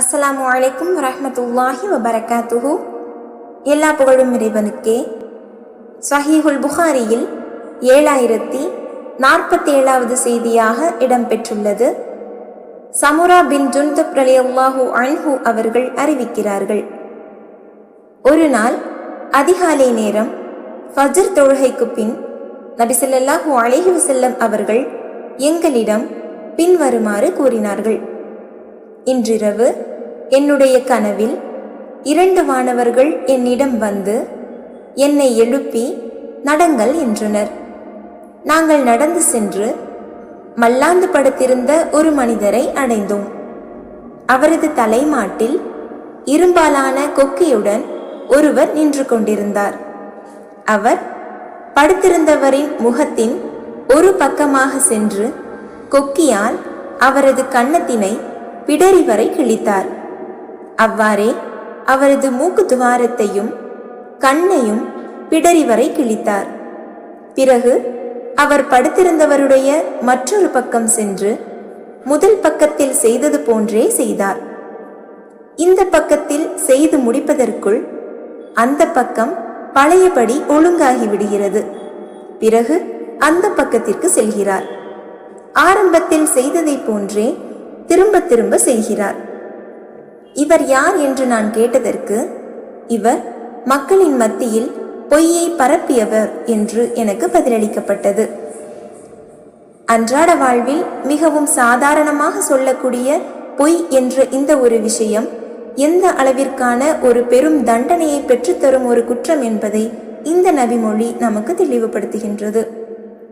அஸ்ஸலாமு அலைக்கும் வரஹ்மத்துல்லாஹி வபரகாத்துஹு. எல்லா புகழும் இறைவனுக்கே. சஹீஹுல் புகாரியில் ஏழாயிரத்தி நாற்பத்தேழாவது செய்தியாக இடம்பெற்றுள்ளது. சமுரா பின் ஜுன்துப் ரலியல்லாஹு அன்ஹு அவர்கள் அறிவிக்கிறார்கள். ஒரு நாள் அதிகாலை நேரம் ஃபஜர் தொழுகைக்கு பின் நபிசல்லாஹு அலைஹி வசல்லம் அவர்கள் எங்களிடம் பின்வருமாறு கூறினார்கள். இன்றிரவு என்னுடைய கனவில் இரண்டு வானவர்கள் என்னிடம் வந்து என்னை எழுப்பி நடங்கள் என்றனர். நாங்கள் நடந்து சென்று மல்லாந்து படுத்திருந்த ஒரு மனிதரை அடைந்தோம். அவரது தலைமாட்டில் இரும்பாலான கொக்கியுடன் ஒருவர் நின்று கொண்டிருந்தார். அவர் படுத்திருந்தவரின் முகத்தின் ஒரு பக்கமாக சென்று கொக்கியால் அவரது கன்னத்தினை பிடரி வரை கிழித்தார். அவ்வாறே அவரது மூக்கு துவாரத்தையும் கண்ணையும் பிடரி வரை கிழித்தார். பிறகு அவர் படுத்திருந்தவருடைய மற்றொரு பக்கம் சென்று முதல் பக்கத்தில் செய்தது போன்றே செய்தார். இந்த பக்கத்தில் செய்து முடிப்பதற்குள் அந்த பக்கம் பழையபடி ஒழுங்காகி விடுகிறது. பிறகு அந்த பக்கத்திற்கு செல்கிறார். ஆரம்பத்தில் செய்ததைப் போன்றே திரும்ப திரும்ப செய்கிறார். இவர் யார் என்று நான் கேட்டதற்கு இவர் மக்களின் மத்தியில் பொய்யை பரப்பியவர் என்று எனக்கு பதிலளிக்கப்பட்டது. அன்றாட வாழ்வில் மிகவும் சாதாரணமாக சொல்லக்கூடிய பொய் என்ற இந்த ஒரு விஷயம் எந்த அளவிற்கான ஒரு பெரும் தண்டனையை பெற்றுத்தரும் ஒரு குற்றம் என்பதை இந்த நபிமொழி நமக்கு தெளிவுபடுத்துகின்றது.